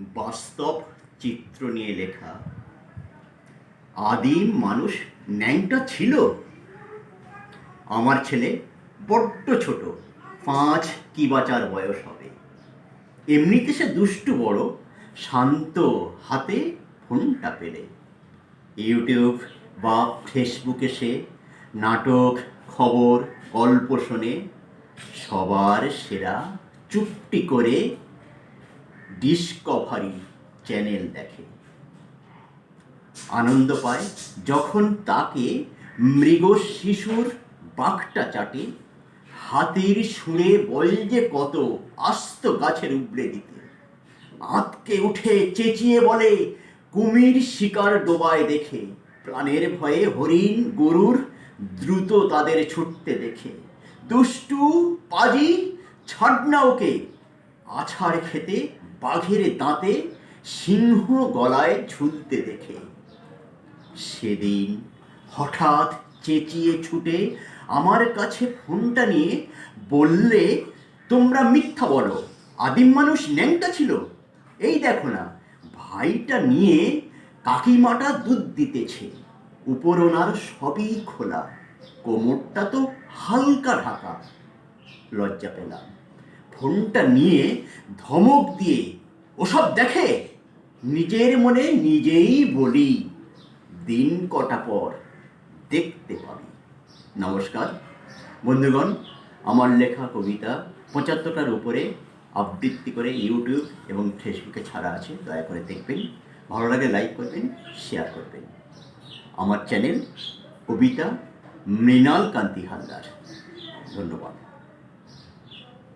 বাস্তব চিত্র নিয়ে লেখা। আদিম মানুষ ন্যাংটা ছিল। আমার ছেলে বড্ড ছোট, পাঁচ কি বাচার বয়স হবে। এমনিতে সে দুষ্টু বড়, শান্ত হাতে ফোনটা পেলে। ইউটিউব বা ফেসবুকে সে নাটক, খবর, গল্প শোনে। সবার সেরা চুপটি করে ডিসকভারি চ্যানেল দেখে। আনন্দ পায় যখন তাকে মৃগ শিশুর বাঘটা চাটে, হাতির সুরে বল যে কত আস্ত গাছের উবড়ে দিতে। আঁতকে উঠে চেঁচিয়ে বলে, কুমির শিকার ডোবায় দেখে। প্রাণের ভয়ে হরিণ গরুর দ্রুত তাদের ছুটতে দেখে। দুষ্টু পাজি ছাড়না ওকে। আছাড় খেতে, বাঘের দাঁতে, সিংহ গলায় ঝুলতে দেখে। সেদিন হঠাৎ চেঁচিয়ে ছুটে আমার কাছে ফোনটা নিয়ে বললে, তোমরা মিথ্যা বলো, আদিম মানুষ ন্যাংটা ছিল। এই দেখো না, ভাইটা নিয়ে কাকিমাটা দুধ দিতেছে। উপর ওনার সবই খোলা, কোমরটা তো হালকা ঢাকা। লজ্জা পেলাম। ফোনটা নিয়ে ধমক দিয়ে ওসব দেখে নিজের মনে নিজেই বলি, দিন কটা পর দেখতে পাবি। নমস্কার। বন্ধুগণ, আমার লেখা কবিতা পঁচাত্তরটার উপরে আবৃত্তি করে ইউটিউব এবং ফেসবুকে ছাড়া আছে, দয়া করে দেখবেন। ভালো লাগে লাইক করবেন, শেয়ার করবেন। আমার চ্যানেল কবিতা মৃণাল কান্তি হালদার। ধন্যবাদ।